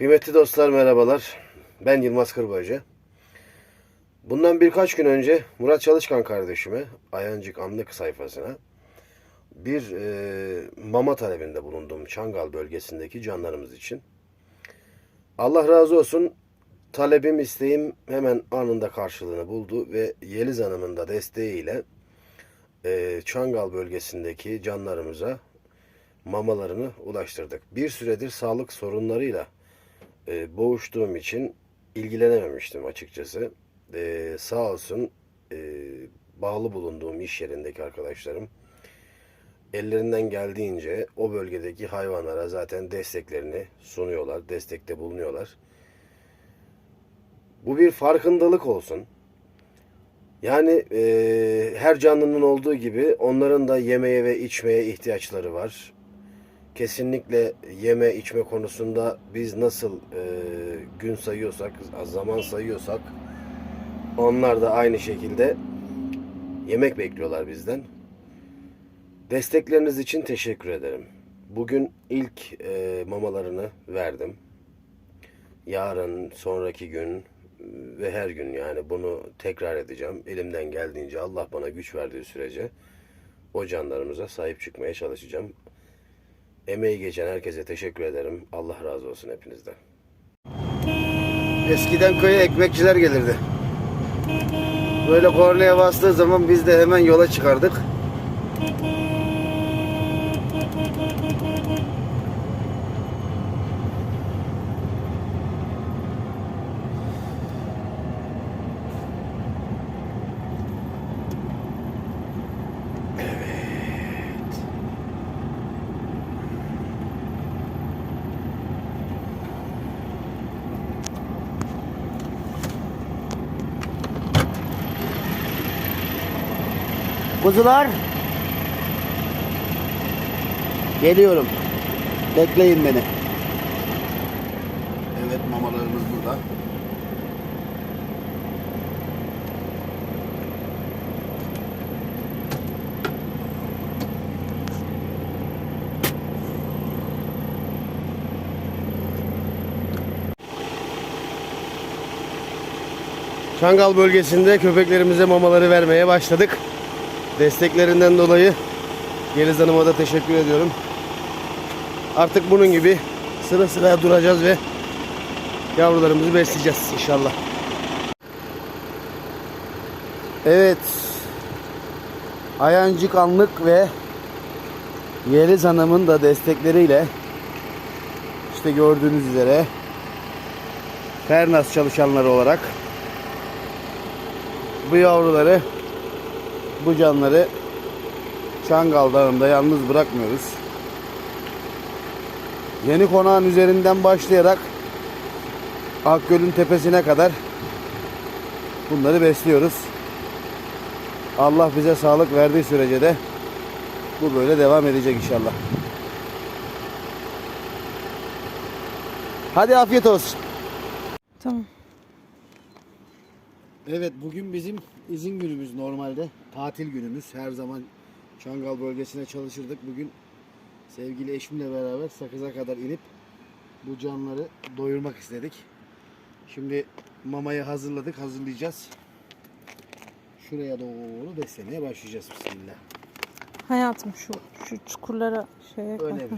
Kıymetli dostlar merhabalar. Ben Yılmaz Kırbacı. Bundan birkaç gün önce Murat Çalışkan kardeşime Ayancık Anlık sayfasına bir e, mama talebinde bulundum Çangal bölgesindeki canlarımız için. Allah razı olsun talebim isteğim hemen anında karşılığını buldu ve Yeliz Hanım'ın da desteğiyle e, Çangal bölgesindeki canlarımıza mamalarını ulaştırdık. Bir süredir sağlık sorunlarıyla e, boğuştuğum için ilgilenememiştim açıkçası. E, sağ olsun e, bağlı bulunduğum iş yerindeki arkadaşlarım ellerinden geldiğince o bölgedeki hayvanlara zaten desteklerini sunuyorlar, destekte bulunuyorlar. Bu bir farkındalık olsun. Yani e, her canlının olduğu gibi onların da yemeye ve içmeye ihtiyaçları var. Kesinlikle yeme içme konusunda biz nasıl e, gün sayıyorsak, zaman sayıyorsak onlar da aynı şekilde yemek bekliyorlar bizden. Destekleriniz için teşekkür ederim. Bugün ilk e, mamalarını verdim. Yarın, sonraki gün ve her gün yani bunu tekrar edeceğim. Elimden geldiğince Allah bana güç verdiği sürece o canlarımıza sahip çıkmaya çalışacağım. Emeği geçen herkese teşekkür ederim. Allah razı olsun hepinizden. Eskiden köye ekmekçiler gelirdi. Böyle kornaya bastığı zaman biz de hemen yola çıkardık. Kuzular. Geliyorum. Bekleyin beni. Evet mamalarımız burada. Çangal bölgesinde köpeklerimize mamaları vermeye başladık. Desteklerinden dolayı Yeliz Hanım'a da teşekkür ediyorum. Artık bunun gibi sıra sıra duracağız ve yavrularımızı besleyeceğiz inşallah. Evet. Ayancık Anlık ve Yeliz Hanım'ın da destekleriyle işte gördüğünüz üzere Fernas çalışanları olarak bu yavruları bu canları Çangal Dağı'nda yalnız bırakmıyoruz. Yeni konağın üzerinden başlayarak Akgöl'ün tepesine kadar bunları besliyoruz. Allah bize sağlık verdiği sürece de bu böyle devam edecek inşallah. Hadi afiyet olsun. Tamam. Evet bugün bizim izin günümüz normalde. Tatil günümüz. Her zaman Çangal bölgesine çalışırdık. Bugün sevgili eşimle beraber Sakız'a kadar inip bu canları doyurmak istedik. Şimdi mamayı hazırladık. Hazırlayacağız. Şuraya doğru beslemeye başlayacağız bismillah. Hayatım şu şu çukurlara şeye koy. Öyle.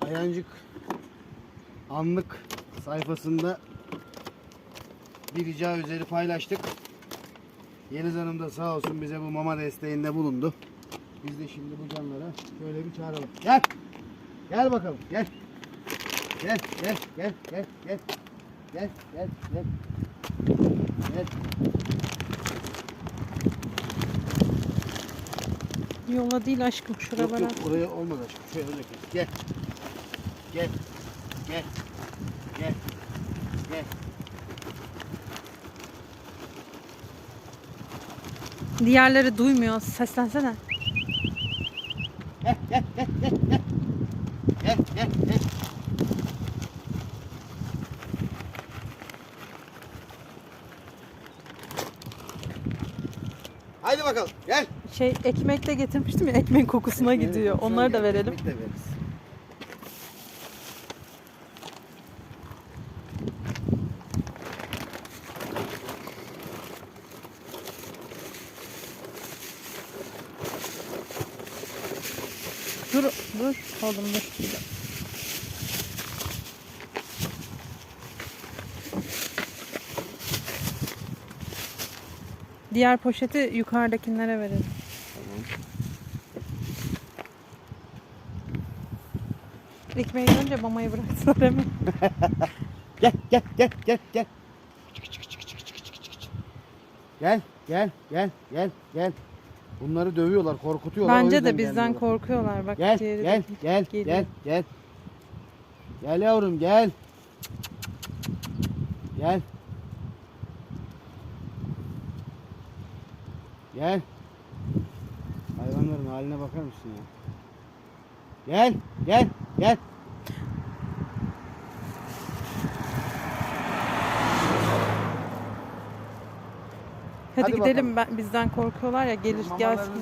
Ayancık anlık sayfasında bir rica üzeri paylaştık. Yeliz Hanım da sağ olsun bize bu mama desteğinde bulundu. Biz de şimdi bu canlara şöyle bir çağıralım. Gel. Gel bakalım. Gel. Gel, gel, gel, gel, gel. Gel, gel, gel. Gel. Yola değil aşkım Yok şuralara. yok oraya olmaz aşkım. Şöyle. Gel. Gel. Gel. Gel. Gel. Diğerleri duymuyor. Seslensene. Gel gel gel. Haydi bakalım gel. Şey ekmek de getirmiştim ya ekmek kokusuna gidiyor. Onları da verelim. Ekmek de veririz. Dur dur oğlum dur. Diğer poşeti yukarıdakilere verelim. Ekmeği önce mamayı bıraktılar hemen. Gel gel gel gel gel. Çık, çık, çık, çık, çık, çık, çık, çık. Gel gel gel gel gel. Bunları dövüyorlar, korkutuyorlar. Bence de bizden gelmiyorlar. korkuyorlar. Bak Gel diğeri de gel gel geliyor. gel gel. Gel yavrum gel. Gel. Gel. Hayvanların haline bakar mısın ya? Gel, gel, gel. Hadi, Hadi gidelim bakalım. ben bizden korkuyorlar ya gelir gelsin.